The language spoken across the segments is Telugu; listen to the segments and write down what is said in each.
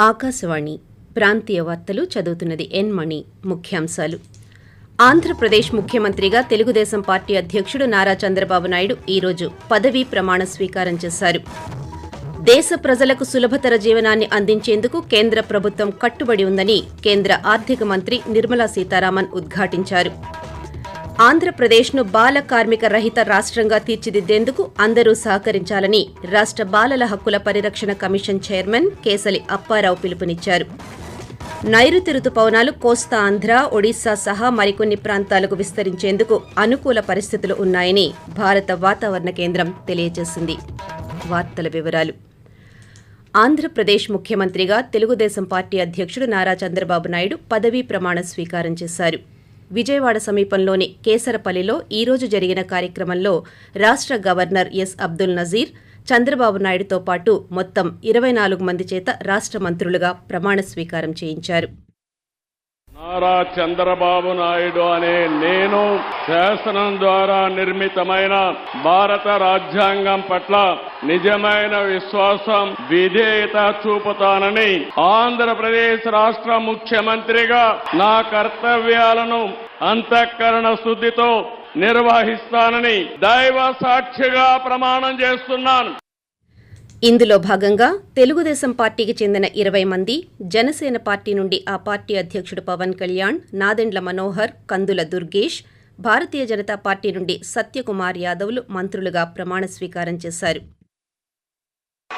ఆకాశవాణి ప్రాంతీయ వార్తలు చదువుతున్నది ఎన్ మణి. ముఖ్యాంశాలు. ఆంధ్రప్రదేశ్ ముఖ్యమంత్రిగా తెలుగుదేశం పార్టీ అధ్యక్షుడు నారా చంద్రబాబు నాయుడు ఈరోజు పదవీ ప్రమాణ స్వీకారం చేశారు. దేశ ప్రజలకు సులభతర జీవనాన్ని అందించేందుకు కేంద్ర ప్రభుత్వం కట్టుబడి ఉందని కేంద్ర ఆర్థిక మంత్రి నిర్మలా సీతారామన్ ఉద్ఘాటించారు. ఆంధ్రప్రదేశ్ను బాల కార్మిక రహిత రాష్ట్రంగా తీర్చిదిద్దేందుకు అందరూ సహకరించాలని రాష్ట్ర బాలల హక్కుల పరిరక్షణ కమిషన్ చైర్మన్ కేసలి అప్పారావు పిలుపునిచ్చారు. నైరుతి రుతుపవనాలు కోస్తా ఆంధ్ర ఒడిశా సహా మరికొన్ని ప్రాంతాలకు విస్తరించేందుకు అనుకూల పరిస్థితులు ఉన్నాయని భారత వాతావరణ కేంద్రం తెలియజేసింది. వార్తల వివరాలు. ఆంధ్రప్రదేశ్ ముఖ్యమంత్రిగా తెలుగుదేశం పార్టీ అధ్యక్షుడు నారా చంద్రబాబు నాయుడు పదవీ ప్రమాణ స్వీకారం చేశారు. విజయవాడ సమీపంలోని కేసరపల్లిలో ఈ రోజు జరిగిన కార్యక్రమంలో రాష్ట్ర గవర్నర్ ఎస్ అబ్దుల్ నజీర్ చంద్రబాబు నాయుడుతో పాటు మొత్తం ఇరవై నాలుగు మంది చేత రాష్ట్ర మంత్రులుగా ప్రమాణ స్వీకారం చేయించారు. నారా చంద్రబాబు నాయుడు అనే నేను శాసనం ద్వారా నిర్మితమైన భారత రాజ్యాంగం పట్ల నిజమైన విశ్వాసం విధేయత చూపుతానని ఆంధ్రప్రదేశ్ రాష్ట్ర ముఖ్యమంత్రిగా నా కర్తవ్యాలను అంతఃకరణ శుద్ధితో నిర్వహిస్తానని దైవ సాక్షిగా ప్రమాణం చేస్తున్నాను. ఇందులో భాగంగా తెలుగుదేశం పార్టీకి చెందిన ఇరవై మంది జనసేన పార్టీ నుండి ఆ పార్టీ అధ్యక్షుడు పవన్ కళ్యాణ్ నాదెండ్ల మనోహర్ కందుల దుర్గేష్ భారతీయ జనతా పార్టీ నుండి సత్యకుమార్ యాదవ్లు మంత్రులుగా ప్రమాణ స్వీకారం చేశారు.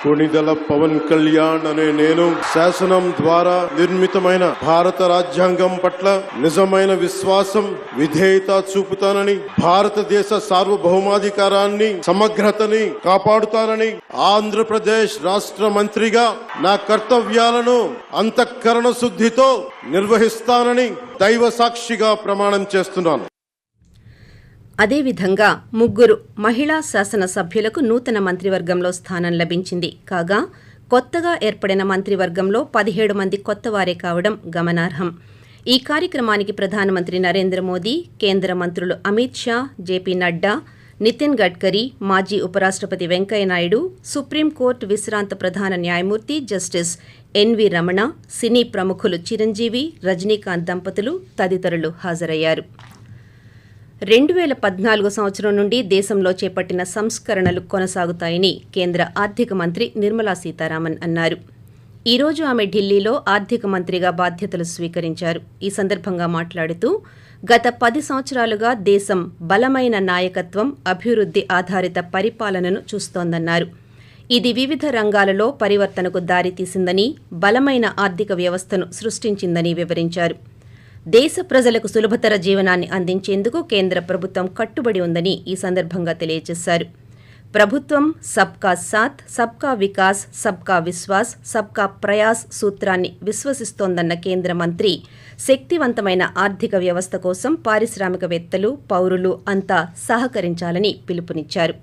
కొణిదల పవన్ కళ్యాణ్ అనే నేను శాసనం ద్వారా నిర్మితమైన భారత రాజ్యాంగం పట్ల నిజమైన విశ్వాసం విధేయత చూపుతానని భారతదేశ సార్వభౌమాధికారాన్ని సమగ్రతని కాపాడుతానని ఆంధ్రప్రదేశ్ రాష్ట్ర మంత్రిగా నా కర్తవ్యాలను అంతఃకరణ శుద్ధితో నిర్వహిస్తానని దైవ సాక్షిగా ప్రమాణం చేస్తున్నాను. అదేవిధంగా ముగ్గురు మహిళా శాసనసభ్యులకు నూతన మంత్రివర్గంలో స్థానం లభించింది. కాగా కొత్తగా ఏర్పడిన మంత్రివర్గంలో పదిహేడు మంది కొత్తవారే కావడం గమనార్హం. ఈ కార్యక్రమానికి ప్రధానమంత్రి నరేంద్ర మోదీ కేంద్ర మంత్రులు అమిత్ షా జేపీ నడ్డా నితిన్ గడ్కరీ మాజీ ఉపరాష్ట్రపతి వెంకయ్యనాయుడు సుప్రీంకోర్టు విశ్రాంత ప్రధాన న్యాయమూర్తి జస్టిస్ ఎన్వి రమణ సినీ ప్రముఖులు చిరంజీవి రజనీకాంత్ దంపతులు తదితరులు హాజరయ్యారు. రెండు వేల పద్నాలుగు సంవత్సరం నుండి దేశంలో చేపట్టిన సంస్కరణలు కొనసాగుతాయని కేంద్ర ఆర్థిక మంత్రి నిర్మలా సీతారామన్ అన్నారు. ఈ రోజు ఆమె ఢిల్లీలో ఆర్థిక మంత్రిగా బాధ్యతలు స్వీకరించారు. ఈ సందర్భంగా మాట్లాడుతూ గత పది సంవత్సరాలుగా దేశం బలమైన నాయకత్వం అభివృద్ధి ఆధారిత పరిపాలనను చూస్తోందన్నారు. ఇది వివిధ రంగాలలో పరివర్తనకు దారితీసిందని బలమైన ఆర్థిక వ్యవస్థను సృష్టించిందని వివరించారు. దేశ ప్రజలకు సులభతర జీవనాన్ని అందించేందుకు కేంద్ర ప్రభుత్వం కట్టుబడి ఉందని ఈ సందర్భంగా తెలియజేశారు. ప్రభుత్వం సబ్కా సాత్ సబ్కా వికాస్ సబ్కా విశ్వాస్ సబ్కా ప్రయాస్ సూత్రాన్ని విశ్వసిస్తోందన్న కేంద్ర మంత్రి శక్తివంతమైన ఆర్థిక వ్యవస్థ కోసం పారిశ్రామికవేత్తలు పౌరులు అంతా సహకరించాలని పిలుపునిచ్చారు.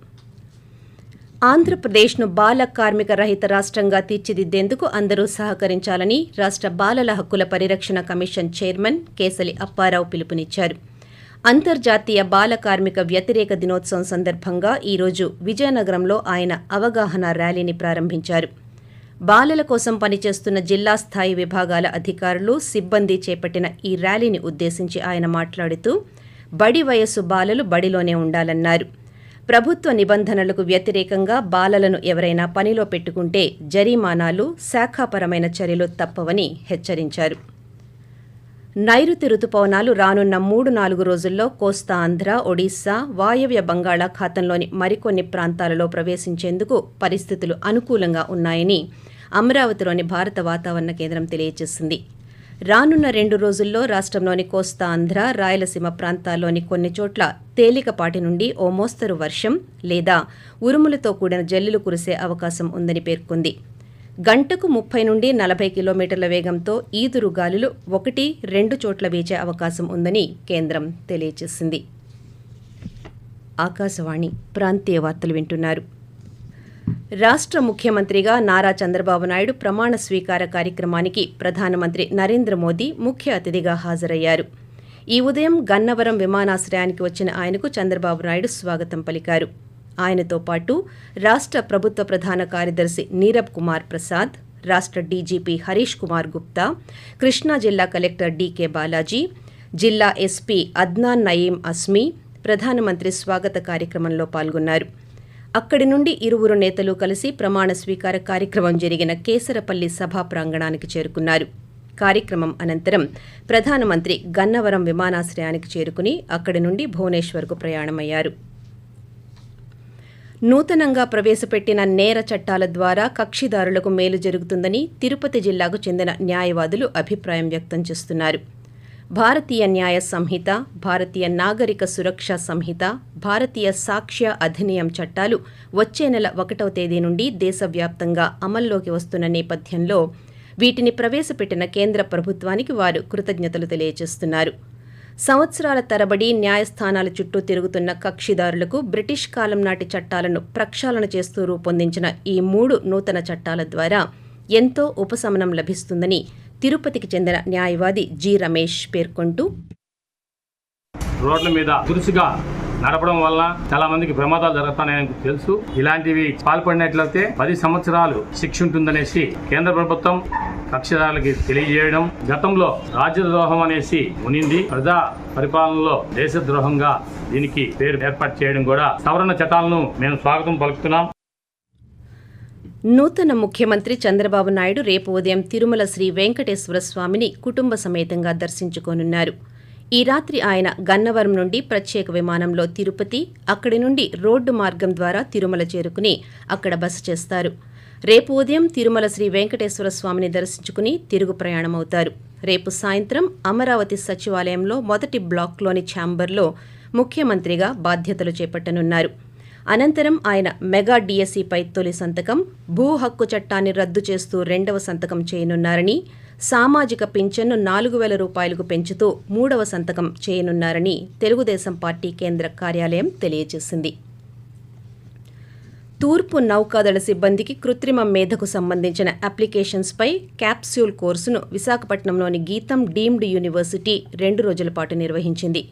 ఆంధ్రప్రదేశ్ను బాల కార్మిక రహిత రాష్ట్రంగా తీర్చిదిద్దేందుకు అందరూ సహకరించాలని రాష్ట్ర బాలల హక్కుల పరిరక్షణ కమిషన్ చైర్మన్ కేసలి అప్పారావు పిలుపునిచ్చారు. అంతర్జాతీయ బాల కార్మిక వ్యతిరేక దినోత్సవం సందర్భంగా ఈరోజు విజయనగరంలో ఆయన అవగాహన ర్యాలీని ప్రారంభించారు. బాలల కోసం పనిచేస్తున్న జిల్లా స్థాయి విభాగాల అధికారులు సిబ్బంది చేపట్టిన ఈ ర్యాలీని ఉద్దేశించి ఆయన మాట్లాడుతూ బడి వయస్సు బాలలు బడిలోనే ఉండాలన్నారు. ప్రభుత్వ నిబంధనలకు వ్యతిరేకంగా బాలలను ఎవరైనా పనిలో పెట్టుకుంటే జరిమానాలు శాఖాపరమైన చర్యలు తప్పవని హెచ్చరించారు. నైరుతి రుతుపవనాలు రానున్న మూడు నాలుగు రోజుల్లో కోస్తా ఆంధ్ర ఒడిశా వాయవ్య బంగాళాఖాతంలోని మరికొన్ని ప్రాంతాలలో ప్రవేశించేందుకు పరిస్థితులు అనుకూలంగా ఉన్నాయని అమరావతిలోని భారత వాతావరణ కేంద్రం తెలియజేసింది. రానున్న రెండు రోజుల్లో రాష్ట్రంలోని కోస్తా ఆంధ్ర రాయలసీమ ప్రాంతాల్లోని కొన్ని చోట్ల తేలికపాటి నుండి ఓ మోస్తరు వర్షం లేదా ఉరుములతో కూడిన జల్లులు కురిసే అవకాశం ఉందని పేర్కొంది. గంటకు ముప్పై నుండి నలభై కిలోమీటర్ల వేగంతో ఈదురు గాలులు ఒకటి రెండు చోట్ల వీచే అవకాశం ఉందని కేంద్రం తెలియజేసింది ఆకాశవాణి ప్రాంతీయ వార్తలు వింటున్నారు. రాష్ట్ర ముఖ్యమంత్రిగా నారా చంద్రబాబు నాయుడు ప్రమాణ స్వీకార కార్యక్రమానికి ప్రధానమంత్రి నరేంద్ర మోదీ ముఖ్య అతిథిగా హాజరయ్యారు. ఈ ఉదయం గన్నవరం విమానాశ్రయానికి వచ్చిన ఆయనకు చంద్రబాబు నాయుడు స్వాగతం పలికారు. ఆయనతో పాటు రాష్ట్ర ప్రభుత్వ ప్రధాన కార్యదర్శి నీరబ్ కుమార్ ప్రసాద్ రాష్ట్ర డీజీపీ హరీష్ కుమార్ గుప్తా కృష్ణా జిల్లా కలెక్టర్ డీకే బాలాజీ జిల్లా ఎస్పీ అద్నాన్ నయీం అస్మీ ప్రధానమంత్రి స్వాగత కార్యక్రమంలో పాల్గొన్నారు. అక్కడి నుండి ఇరువురు నేతలు కలిసి ప్రమాణ స్వీకార కార్యక్రమం జరిగిన కేసరపల్లి సభా ప్రాంగణానికి చేరుకున్నారు. కార్యక్రమం అనంతరం ప్రధానమంత్రి గన్నవరం విమానాశ్రయానికి చేరుకుని అక్కడి నుండి భువనేశ్వర్కు ప్రయాణమయ్యారు. నూతనంగా ప్రవేశపెట్టిన నేర చట్టాల ద్వారా కక్షిదారులకు మేలు జరుగుతుందని తిరుపతి జిల్లాకు చెందిన న్యాయవాదులు అభిప్రాయం వ్యక్తం చేస్తున్నారు. భారతీయ న్యాయ సంహిత భారతీయ నాగరిక సురక్ష సంహిత భారతీయ సాక్ష్య అధినియం చట్టాలు వచ్చే నెల ఒకటవ తేదీ నుండి దేశవ్యాప్తంగా అమల్లోకి వస్తున్న నేపథ్యంలో వీటిని ప్రవేశపెట్టిన కేంద్ర ప్రభుత్వానికి వారు కృతజ్ఞతలు తెలియజేస్తున్నారు. సంవత్సరాల తరబడి న్యాయస్థానాల చుట్టూ తిరుగుతున్న కక్షిదారులకు బ్రిటిష్ కాలం నాటి చట్టాలను ప్రక్షాళన చేస్తూ రూపొందించిన ఈ మూడు నూతన చట్టాల ద్వారా ఎంతో ఉపశమనం లభిస్తుందని తిరుపతికి చెందిన న్యాయవాది జి రమేష్ పేర్కొంటూ రోడ్ల మీద దురుసుగా నడపడం వల్ల చాలా మందికి ప్రమాదాలు జరుగుతాయని తెలుసు. ఇలాంటివి పాల్పడినట్లయితే పది సంవత్సరాలు శిక్ష ఉంటుందనేసి కేంద్ర ప్రభుత్వం కక్షదారులకి తెలియజేయడం గతంలో రాజ్యద్రోహం అనేసి ఉనింది. ప్రజా పరిపాలనలో దేశద్రోహంగా దీనికి పేరు ఏర్పాటు చేయడం కూడా సవరణ చట్టాలను మేము స్వాగతం పలుకుతున్నాం. నూతన ముఖ్యమంత్రి చంద్రబాబు నాయుడు రేపు ఉదయం తిరుమల శ్రీ వెంకటేశ్వర స్వామిని కుటుంబ సమేతంగా దర్శించుకోనున్నారు. ఈ రాత్రి ఆయన గన్నవరం నుండి ప్రత్యేక విమానంలో తిరుపతి అక్కడి నుండి రోడ్డు మార్గం ద్వారా తిరుమల చేరుకుని అక్కడ బస చేస్తారు. రేపు ఉదయం తిరుమల శ్రీ వెంకటేశ్వర స్వామిని దర్శించుకుని తిరుగు ప్రయాణమవుతారు. రేపు సాయంత్రం అమరావతి సచివాలయంలో మొదటి బ్లాక్లోని ఛాంబర్లో ముఖ్యమంత్రిగా బాధ్యతలు చేపట్టనున్నారు. అనంతరం ఆయన మెగా డిఎస్సిపై తొలి సంతకం భూ హక్కు చట్టాన్ని రద్దు చేస్తూ రెండవ సంతకం చేయనున్నారని సామాజిక పింఛన్ను నాలుగు వేల రూపాయలకు పెంచుతూ మూడవ సంతకం చేయనున్నారని తెలుగుదేశం పార్టీ కేంద్ర కార్యాలయం తెలియజేసింది. తూర్పు నౌకాదళ సిబ్బందికి కృత్రిమ మేధకు సంబంధించిన అప్లికేషన్స్పై క్యాప్స్యూల్ కోర్సును విశాఖపట్నంలోని గీతం డీమ్డ్ యూనివర్సిటీ రెండు రోజుల పాటు నిర్వహించింది.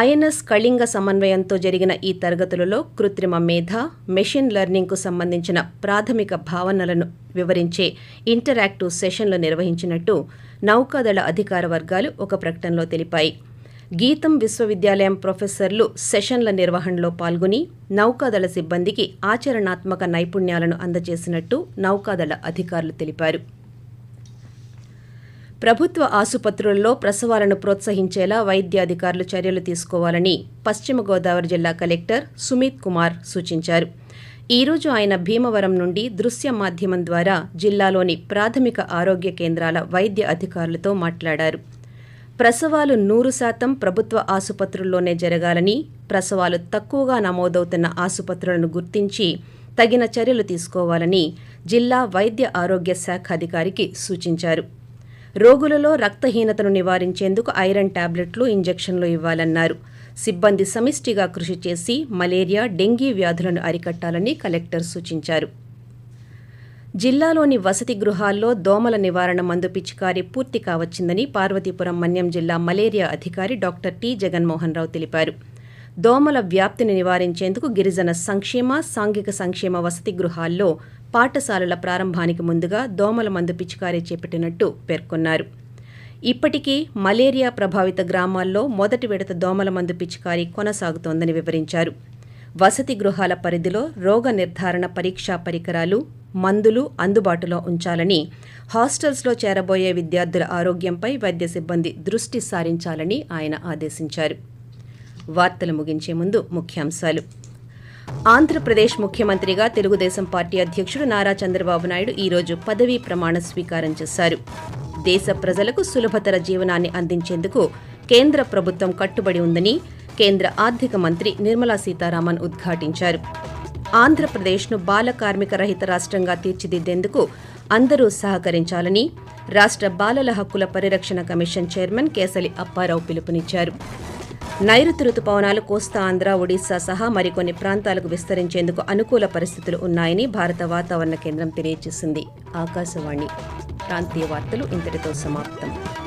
ఐఎన్ఎస్ కళింగ సమన్వయంతో జరిగిన ఈ తరగతులలో కృత్రిమ మేధ మెషిన్ లెర్నింగ్కు సంబంధించిన ప్రాథమిక భావనలను వివరించే ఇంటరాక్టివ్ సెషన్లు నిర్వహించినట్టు నౌకాదళ అధికార వర్గాలు ఒక ప్రకటనలో తెలిపాయి. గీతం విశ్వవిద్యాలయం ప్రొఫెసర్లు సెషన్ల నిర్వహణలో పాల్గొని నౌకాదళ సిబ్బందికి ఆచరణాత్మక నైపుణ్యాలను అందజేసినట్టు నౌకాదళ అధికారులు తెలిపారు. ప్రభుత్వ ఆసుపత్రుల్లో ప్రసవాలను ప్రోత్సహించేలా వైద్యాధికారులు చర్యలు తీసుకోవాలని పశ్చిమ గోదావరి జిల్లా కలెక్టర్ సుమిత్ కుమార్ సూచించారు. ఈ రోజు ఆయన భీమవరం నుండి దృశ్య మాధ్యమం ద్వారా జిల్లాలోని ప్రాథమిక ఆరోగ్య కేంద్రాల వైద్య అధికారులతో మాట్లాడారు. ప్రసవాలు నూరు శాతం ప్రభుత్వ ఆసుపత్రుల్లోనే జరగాలని ప్రసవాలు తక్కువగా నమోదవుతున్న ఆసుపత్రులను గుర్తించి తగిన చర్యలు తీసుకోవాలని జిల్లా వైద్య ఆరోగ్య శాఖ అధికారికి సూచించారు. రోగులలో రక్తహీనతను నివారించేందుకు ఐరన్ టాబ్లెట్లు ఇంజెక్షన్లు ఇవ్వాలన్నారు. సిబ్బంది సమిష్టిగా కృషి చేసి మలేరియా డెంగీ వ్యాధులను అరికట్టాలని కలెక్టర్ సూచించారు. జిల్లాలోని వసతి గృహాల్లో దోమల నివారణ మందు పిచికారీ పూర్తి కావచ్చిందని పార్వతీపురం మన్యం జిల్లా మలేరియా అధికారి డాక్టర్ టి జగన్మోహన్ రావు తెలిపారు. దోమల వ్యాప్తిని నివారించేందుకు గిరిజన సంక్షేమ సాంఘిక సంక్షేమ వసతి గృహాల్లో పాఠశాలల ప్రారంభానికి ముందుగా దోమల మందు పిచికారీ చేపట్టినట్టు పేర్కొన్నారు. ఇప్పటికీ మలేరియా ప్రభావిత గ్రామాల్లో మొదటి విడత దోమల మందు పిచికారీ కొనసాగుతోందని వివరించారు. వసతి గృహాల పరిధిలో రోగ నిర్ధారణ పరీక్షా పరికరాలు మందులు అందుబాటులో ఉంచాలని హాస్టల్స్లో చేరబోయే విద్యార్థుల ఆరోగ్యంపై వైద్య సిబ్బంది దృష్టి సారించాలని ఆయన ఆదేశించారు. వార్తలు ముగించే ముందు ముఖ్యాంశాలు. ఆంధ్రప్రదేశ్ ముఖ్యమంత్రిగా తెలుగుదేశం పార్టీ అధ్యక్షుడు నారా చంద్రబాబు నాయుడు ఈరోజు పదవీ ప్రమాణ స్వీకారం చేశారు. దేశ ప్రజలకు సులభతర జీవనాన్ని అందించేందుకు కేంద్ర ప్రభుత్వం కట్టుబడి ఉందని కేంద్ర ఆర్థిక మంత్రి నిర్మలా సీతారామన్ ఉద్ఘాటించారు. ఆంధ్రప్రదేశ్ను బాల కార్మిక రహిత రాష్ట్రంగా తీర్చిదిద్దేందుకు అందరూ సహకరించాలని రాష్ట్ర బాలల హక్కుల పరిరక్షణ కమిషన్ చైర్మన్ కేసలి అప్పారావు పిలుపునిచ్చారు. నైరుతి రుతుపవనాలు కోస్తా ఆంధ్ర ఒడిశా సహా మరికొన్ని ప్రాంతాలకు విస్తరించేందుకు అనుకూల పరిస్థితులు ఉన్నాయని భారత వాతావరణ కేంద్రం తెలియజేసింది. ఆకాశవాణి ప్రాంతీయ వార్తలు ఇంతటితో సమాప్తం.